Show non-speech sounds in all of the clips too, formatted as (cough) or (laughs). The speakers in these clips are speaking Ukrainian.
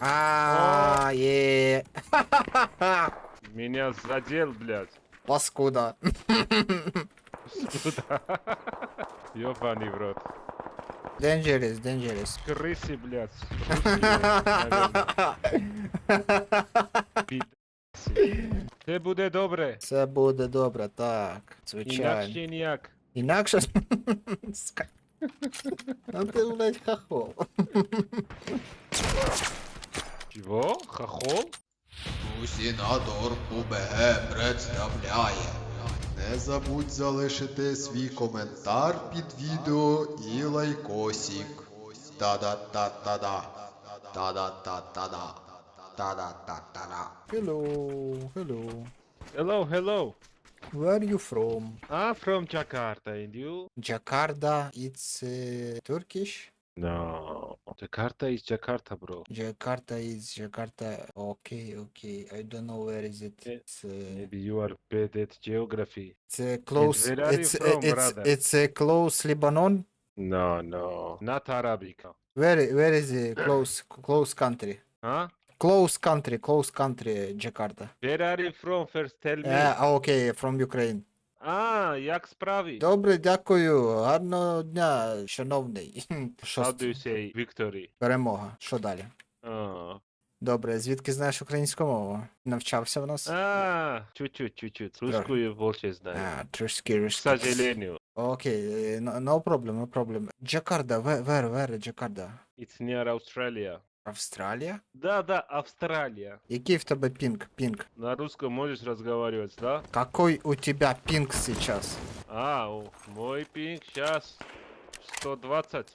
А, е. Меня задел, блядь. Паскуда. Сюда. Ёбаный в рот. Dangerous, dangerous. Крысы, блядь. Руси, наверное. Підаси. Це буде добре. Все буде добре, так. Звичайно. Інакше ніяк. Інакше. Ска- А ти, блядь, хахол. Чого? Хохол? Усінатор УБГ представляє. Не забудь залишити свій коментар під відео і лайкосик. Та-да-та-та-да. Та-да-та-та-да. Та-да-та-та-да. Hello, hello. Hello, hello. Where are you from? I'm from Jakarta, and you? Jakarta, it's uh, Turkish? No. Jakarta is Jakarta, bro. Jakarta is Jakarta. Okay, okay. I don't know where is it. Eh, It's, uh, Maybe you are bad at geography. it's uh, close. where are you It's uh, from, it's brother? it's uh, close Lebanon. No, no. Not Arabic. Where where is it? Close close country. Huh? Close country, close country, Jakarta. Where are you from? First tell me. Yeah, okay, from Ukraine. А, як справи? Добре, дякую. Гарного дня, шановний. Що do you say victory? перемога? Що далі? А, Добре, звідки знаєш українську мову? Навчався в нас? а, чуть-чуть, чуть-чуть. Русскую больше знаю. А, трошки К сожалению. Окей, е, no, no problem, no problem. Джакарда, where, where, where Джакарда? It's near Australia. Австралія? Да, да, Австралия. Який в тебе пінг? Пінг. На русском можешь разговаривать, да? Какой у тебя пінг сейчас? А, о, мой пинг сейчас 120.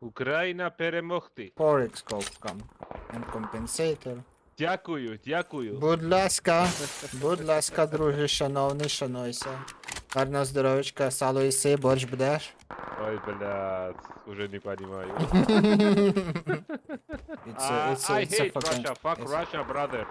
Україна перемогти. Forex code. And compensator. Дякую, дякую. Будь ласка, будь ласка, друже, шановний, шануйся. Гарного здоров'ячка, сало їси, борщ будеш? Ой, блядь, уже не понимаю. (laughs) It's a, Uh, it's a, I it's a hate fucking... Russia. Fuck it's- Russia, brother.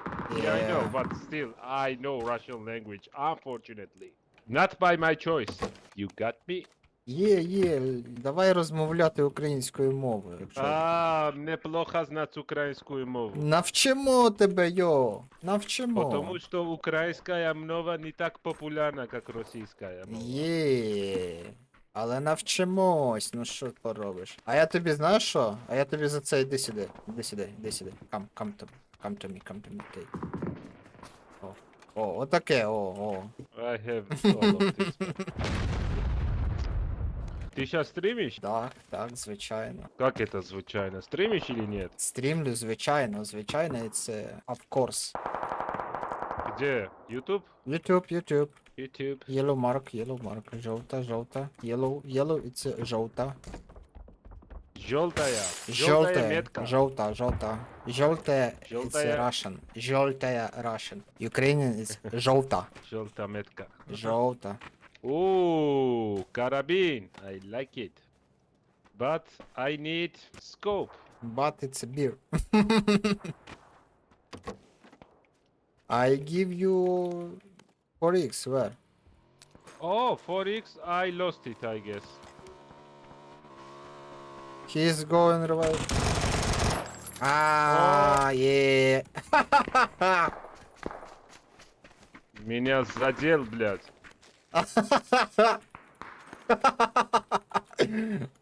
Yeah, I know, but still, I know Russian language, unfortunately. Not by my choice. You got me? Є, є, давай розмовляти українською мовою. Якщо... А, неплохо знать украинскую мову. Навчимо тебе, йо! Навчимо. Потому что украинская мова не так популярна, как российская мова. Є. Але навчимось, ну що поробиш. А я тобі знаєш що? А я тобі за це йди сюди. Іди сюди, іди сюди. Come, come to, come to me, come to me, take. О, о, отаке, о, о. (laughs) I have all of this. Ты сейчас стримишь? Так, так, звичайно. Как это звучайно? Стримишь или нет? Стрімлю, звичайно, звичайно, і це of course. Gdzie? YouTube? YouTube, YouTube. YouTube. Yellow mark, yellow mark. Żółta, żółta. Yellow, yellow it's żółta. Желтая, желтая метка. Желтая, желтая, желтая. it's Russian. Желтая Russian. Ukrainian is желтая. Желтая метка. Желтая. Ooh, carabin. I like it. But I need scope. But it's a beer. (laughs) I give you 4x, where? Oh, 4x, I lost it, I guess. He's going revive. Ah, yeah. (laughs) Меня задел, блядь. (laughs)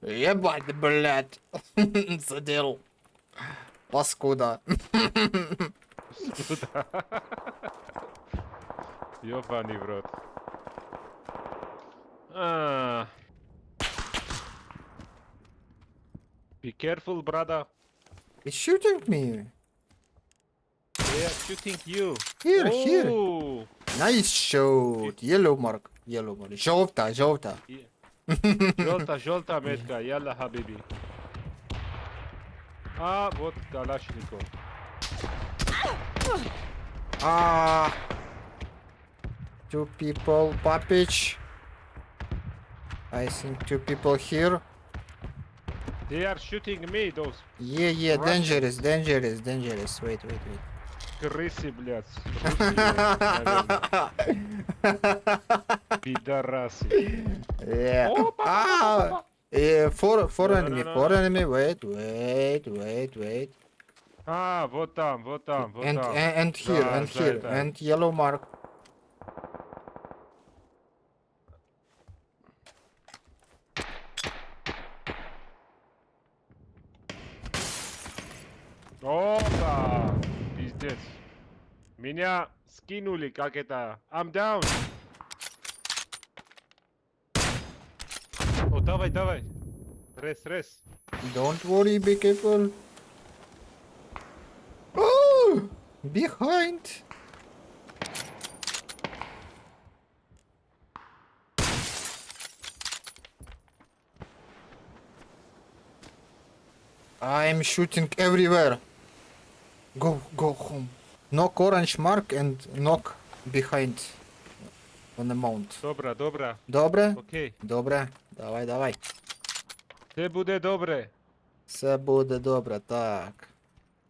Ебать, блядь. (laughs) Задел. Паскуда. Сюда. Ёбаный в рот. А. Be careful, brother. He's shooting me. They are shooting you. Here, here. Ooh. Nice shot. Yellow mark. Yellow mark. Жовта, жовта. Yeah. (laughs) Желта, желта метка, ялла, хабиби. А, вот Калашников. Ah. Two people, Papich. I think two people here. They are shooting me, those Yeah, yeah, Russian. dangerous, dangerous, dangerous. Wait, wait, wait. крысы, блядь. Русы, (laughs) наверное. Пидорасы. Yeah. Опа, Ah. Yeah, four, four No, no, enemy, no, four no. enemy. Wait, wait, wait, wait. А, вот там, вот там, вот and, там. and, and here, Да, and да, here, да. and yellow mark. Опа! Пиздец. Меня скинули, как это. I'm down. О, давай, давай. Рес, рес. Don't worry, be careful. Behind. I'm shooting everywhere. Go, go home. Knock orange mark and knock behind on the mount. Добре, добре. Добре? Окей. Добре. Давай, давай. Це буде добре. Все буде добре, так.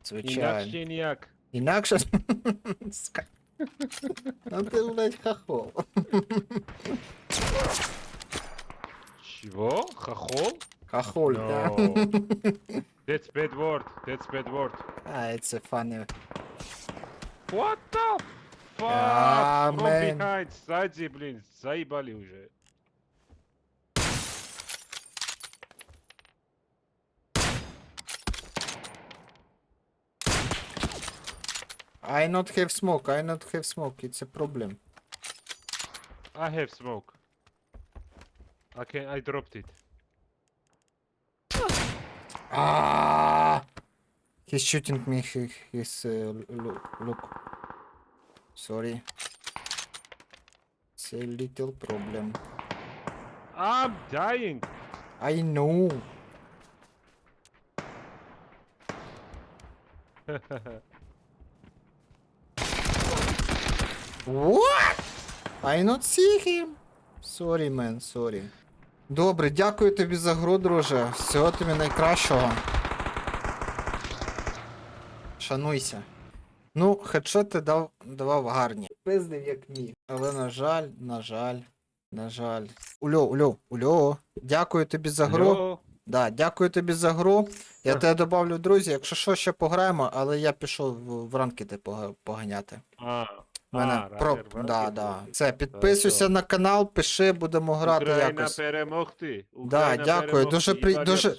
Звичайно. Інакше ніяк. Інакше. А ти, блядь, хахол. Чего? Хохол? Хахоль, No. да. That's bad word. That's bad word. А, it's a funny. What the fuck? Yeah, From man. behind, сзади, блин, заебали уже. I not have smoke, I not have smoke, it's a problem. I have smoke. I can, I dropped it. Ah! He's shooting me, he, he's, uh, look, look. Sorry. It's a little problem. I'm dying. I know. (laughs) What? I not see him. Sorry, man, sorry. Добре, дякую тобі за гру, друже. Всього тобі найкращого. Шануйся. Ну, хедшоти дав, давав гарні. Пиздив як міг. Але на жаль, на жаль, на жаль. Ульо, ульо, ульо. Дякую тобі за гру. Алло. Да, дякую тобі за гру. Я тебе добавлю друзі. Якщо що, ще пограємо, але я пішов в, ранкети поганяти. А, мене а, про... ранкер, да, да. Все, підписуйся на канал, пиши, будемо грати Україна якось. перемогти. Да, дякую, перемогти, дуже при- дуже-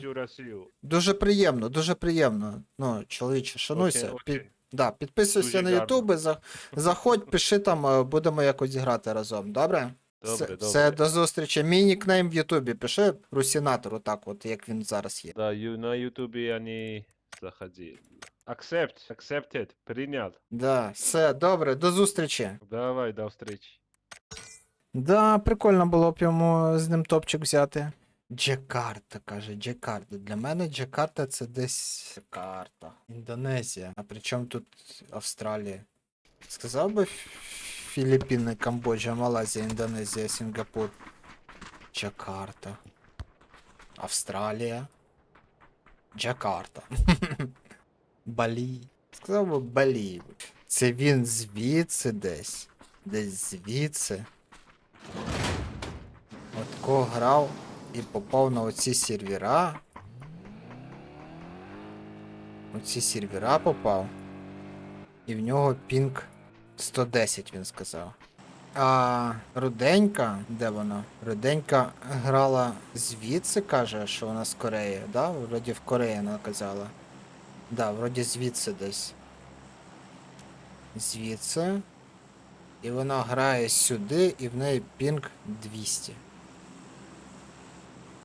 Дуже приємно, дуже приємно. Ну, чоловіче, шануйся. Окей, окей. Да, підписуйся Дуже на. Ютуби, за... заходь, пиши там, е, будемо якось грати разом, добре? Добре, все, добре. все, до зустрічі. Мій нікнейм в Ютубі, пиши Русінатор, отак, от як він зараз є. Да, на Ютубі они заходи. Accept, accepted, прийняв. Да, все, добре, до зустрічі. Давай, до встречи. Да, прикольно було б йому з ним топчик взяти. Джакарта, каже, Джакарта. Для мене Джакарта це десь Джакарта. Індонезія. А при чому тут Австралія? Сказав би Філіппіни, Камбоджа, Малайзія, Індонезія, Сінгапур. Джакарта. Австралія. Джакарта. (laughs) Балі. Сказав би Балі. Це він звідси десь. Десь звідси. Отко грав і попав на оці сервера. Оці сервера попав. І в нього пінг 110, він сказав. А руденька, де вона? Руденька грала звідси, каже, що вона з Кореї, да? Вроді в Кореї вона казала. Да, вроді звідси десь. Звідси. І вона грає сюди, і в неї пінг 200.